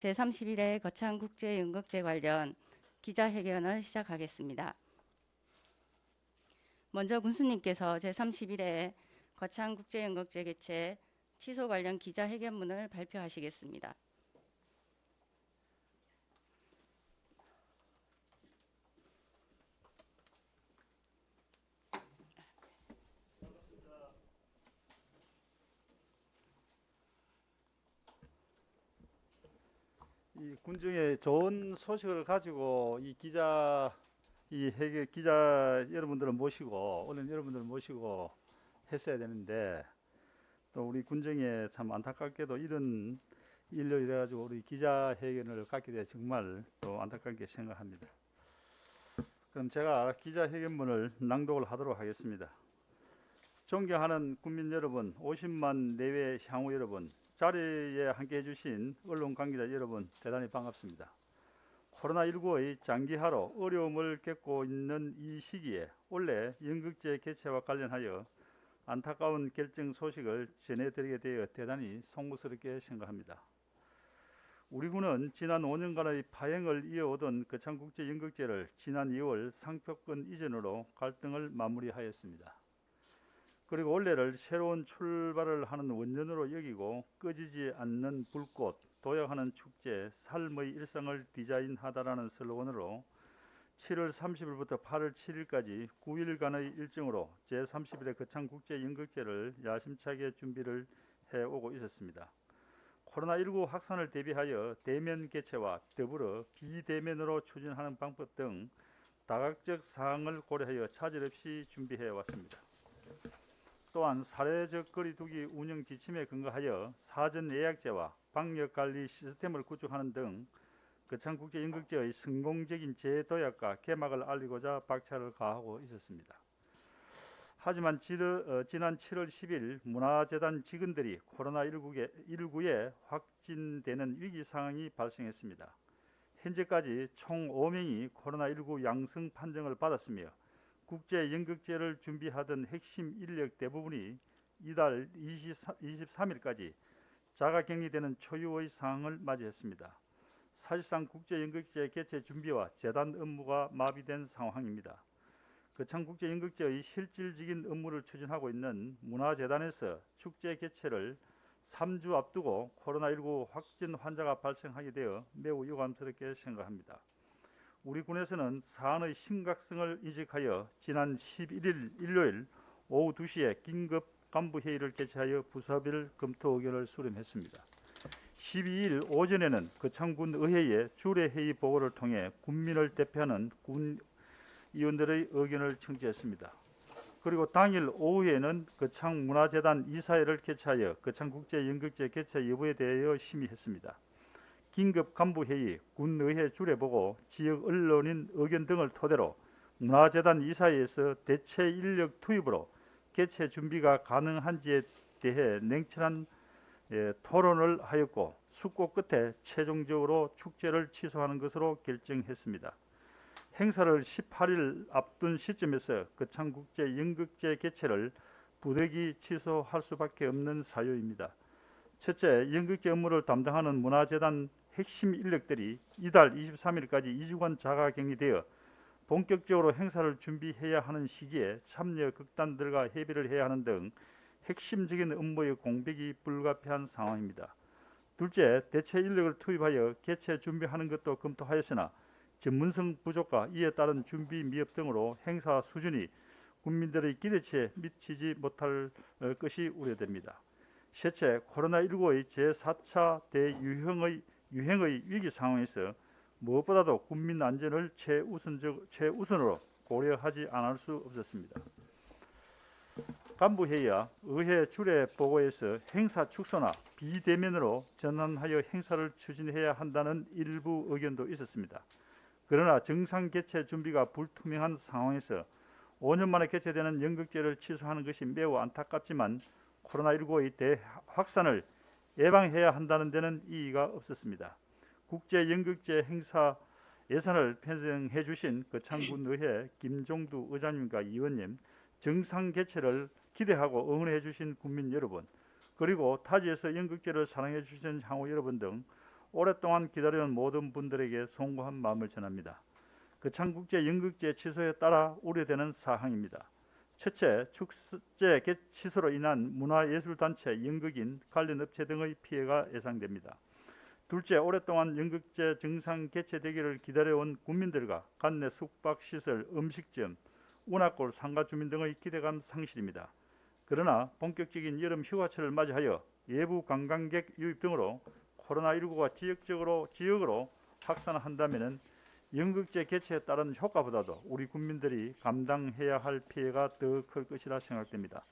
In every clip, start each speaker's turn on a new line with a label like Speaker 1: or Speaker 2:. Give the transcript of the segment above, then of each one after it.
Speaker 1: 제31회 거창국제연극제 관련 기자회견을 시작하겠습니다. 먼저 군수님께서 제31회 거창국제연극제 개최 취소 관련 기자회견문을 발표하시겠습니다.
Speaker 2: 이 군중의 좋은 소식을 가지고 이 기자 이 회계 기자 여러분들을 모시고 언론 여러분들을 모시고 했어야 되는데 또 우리 군중에 참 안타깝게도 이런 일로 이래 가지고 우리 기자 회견을 갖게 돼 정말 또 안타깝게 생각합니다. 그럼 제가 기자 회견문을 낭독을 하도록 하겠습니다. 존경하는 국민 여러분, 50만 내외 향후 여러분, 자리에 함께 해 주신 언론 관계자 여러분 대단히 반갑습니다. 코로나19의 장기화로 어려움을 겪고 있는 이 시기에 올해 연극제 개최와 관련하여 안타까운 결정 소식을 전해드리게 되어 대단히 송구스럽게 생각합니다. 우리 군은 지난 5년간의 파행을 이어오던 거창국제 연극제를 지난 2월 상표권 이전으로 갈등을 마무리하였습니다. 그리고 올해를 새로운 출발을 하는 원년으로 여기고 꺼지지 않는 불꽃, 도약하는 축제, 삶의 일상을 디자인하다라는 슬로건으로 7월 30일부터 8월 7일까지 9일간의 일정으로 제31회 거창국제 연극제를 야심차게 준비를 해오고 있었습니다. 코로나19 확산을 대비하여 대면 개최와 더불어 비대면으로 추진하는 방법 등 다각적 사항을 고려하여 차질 없이 준비해 왔습니다. 또한 사회적 거리두기 운영 지침에 근거하여 사전 예약제와 방역 관리 시스템을 구축하는 등 거창 국제 연극제의 성공적인 재도약과 개막을 알리고자 박차를 가하고 있었습니다. 하지만 어, 지난 7월 10일 문화재단 직원들이 코로나19에 19에 확진되는 위기 상황이 발생했습니다. 현재까지 총 5명이 코로나19 양성 판정을 받았으며 국제 연극제를 준비하던 핵심 인력 대부분이 이달 23, 23일까지 자가 격리되는 초유의 상황을 맞이했습니다. 사실상 국제 연극제 개최 준비와 재단 업무가 마비된 상황입니다. 거창국제 연극제의 실질적인 업무를 추진하고 있는 문화재단에서 축제 개최를 3주 앞두고 코로나19 확진 환자가 발생하게 되어 매우 유감스럽게 생각합니다. 우리 군에서는 사안의 심각성을 인식하여 지난 11일 일요일 오후 2시에 긴급 간부 회의를 개최하여 부서별 검토 의견을 수렴했습니다. 12일 오전에는 거창군 의회에 주례 회의 보고를 통해 군민을 대표하는 군 의원들의 의견을 청취했습니다. 그리고 당일 오후에는 거창 문화재단 이사회를 개최하여 거창 국제 연극제 개최 여부에 대하여 심의했습니다. 긴급 간부 회의, 군의회 주례 보고, 지역 언론인 의견 등을 토대로 문화재단 이사회에서 대체 인력 투입으로 개최 준비가 가능한지에 대해 냉철한 예, 토론을 하였고 숙고 끝에 최종적으로 축제를 취소하는 것으로 결정했습니다. 행사를 18일 앞둔 시점에서 거창국제 연극제 개최를 부득이 취소할 수밖에 없는 사유입니다. 첫째, 연극제 업무를 담당하는 문화재단 핵심 인력들이 이달 23일까지 2주간 자가격리되어 본격적으로 행사를 준비해야 하는 시기에 참여 극단들과 협의를 해야 하는 등 핵심적인 업무의 공백이 불가피한 상황입니다. 둘째, 대체 인력을 투입하여 개최 준비하는 것도 검토하였으나 전문성 부족과 이에 따른 준비 미흡 등으로 행사 수준이 국민들의 기대치에 미치지 못할 어, 것이 우려됩니다. 셋째, 코로나19의 제4차 대유행의 유행의 위기 상황에서 무엇보다도 국민 안전을 최우선적 최우선으로 고려하지 않을 수 없었습니다. 간부 회의와 의회 주례 보고에서 행사 축소나 비대면으로 전환하여 행사를 추진해야 한다는 일부 의견도 있었습니다. 그러나 정상 개최 준비가 불투명한 상황에서 5년 만에 개최되는 연극제를 취소하는 것이 매우 안타깝지만 코로나19의 대확산을 예방해야 한다는 데는 이의가 없었습니다. 국제 연극제 행사 예산을 편성해 주신 거창군 의회 김종두 의장님과 의원님 정상 개최를 기대하고 응원해 주신 국민 여러분 그리고 타지에서 연극제를 사랑해 주신 향후 여러분 등 오랫동안 기다려온 모든 분들에게 송구한 마음을 전합니다. 거창국제 연극제 취소에 따라 우려되는 사항입니다. 첫째, 축제 개- 취소로 인한 문화예술단체, 연극인, 관련 업체 등의 피해가 예상됩니다. 둘째, 오랫동안 연극제 정상 개최되기를 기다려온 국민들과 관내 숙박시설, 음식점, 운하골, 상가 주민 등의 기대감 상실입니다. 그러나 본격적인 여름 휴가철을 맞이하여 외부 관광객 유입 등으로 코로나19가 지역적으로 지역으로 확산한다면은 연극제 개최에 따른 효과보다도 우리 국민들이 감당해야 할 피해가 더 클 것이라 생각됩니다.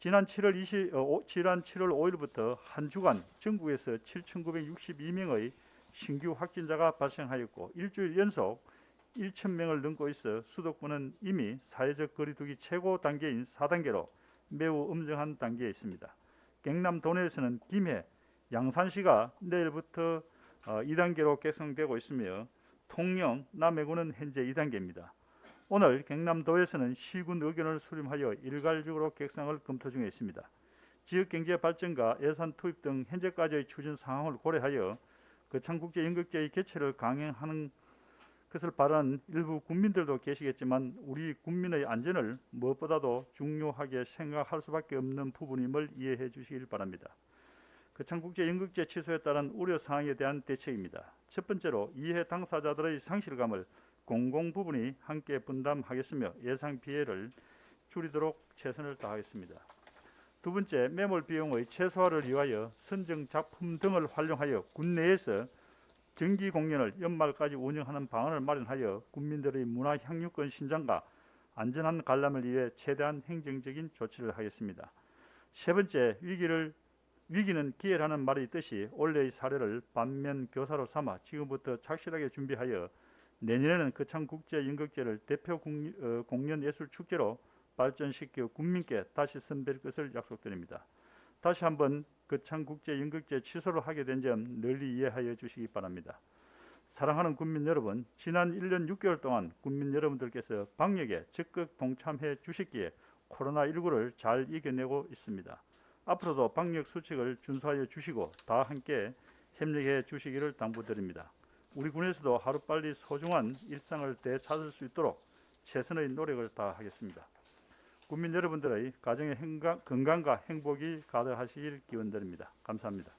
Speaker 2: 지난 7월 20, 어, 오- 지난 7월 5일부터 한 주간 전국에서 7,962명의 신규 확진자가 발생하였고 일주일 연속 1,000명을 넘고 있어 수도권은 이미 사회적 거리두기 최고 단계인 4단계로 매우 엄정한 단계에 있습니다. 경남 도내에서는 김해, 양산시가 내일부터 어, 2단계로 개성되고 있으며 통영, 남해군은 현재 2단계입니다. 오늘 경남도에서는 시군 의견을 수렴하여 일괄적으로 객상을 검토 중에 있습니다. 지역 경제 발전과 예산 투입 등 현재까지의 추진 상황을 고려하여 거창국제 연극제의 개최를 강행하는 것을 바라는 일부 국민들도 계시겠지만 우리 국민의 안전을 무엇보다도 중요하게 생각할 수밖에 없는 부분임을 이해해 주시길 바랍니다. 거창국제 연극제 취소에 따른 우려 사항에 대한 대책입니다. 첫 번째로 이해 당사자들의 상실감을 공공 부분이 함께 분담하겠으며 예상 피해를 줄이도록 최선을 다하겠습니다. 두 번째, 매몰 비용의 최소화를 위하여 선정 작품 등을 활용하여 국내에서 정기 공연을 연말까지 운영하는 방안을 마련하여 국민들의 문화 향유권 신장과 안전한 관람을 위해 최대한 행정적인 조치를 하겠습니다. 세 번째, 위기를 위기는 기회라는 말이 있듯이 올해의 사례를 반면 교사로 삼아 지금부터 착실하게 준비하여 내년에는 거창 국제 연극제를 대표 국- 어, 공연 예술 축제로 발전시켜 국민께 다시 선배할 것을 약속드립니다. 다시 한번 거창 국제 연극제 취소를 하게 된 점 널리 이해하여 주시기 바랍니다. 사랑하는 국민 여러분, 지난 1년 6개월 동안 국민 여러분들께서 방역에 적극 동참해 주셨기에 코로나19를 잘 이겨내고 있습니다. 앞으로도 방역 수칙을 준수하여 주시고 다 함께 협력해 주시기를 당부드립니다. 우리 군에서도 하루빨리 소중한 일상을 되찾을 수 있도록 최선의 노력을 다하겠습니다. 국민 여러분들의 가정의 건강과 행복이 가득하시길 기원드립니다. 감사합니다.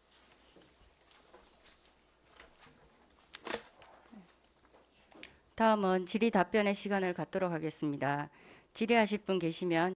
Speaker 1: 다음은 질의 답변의 시간을 갖도록 하겠습니다. 질의하실 분 계시면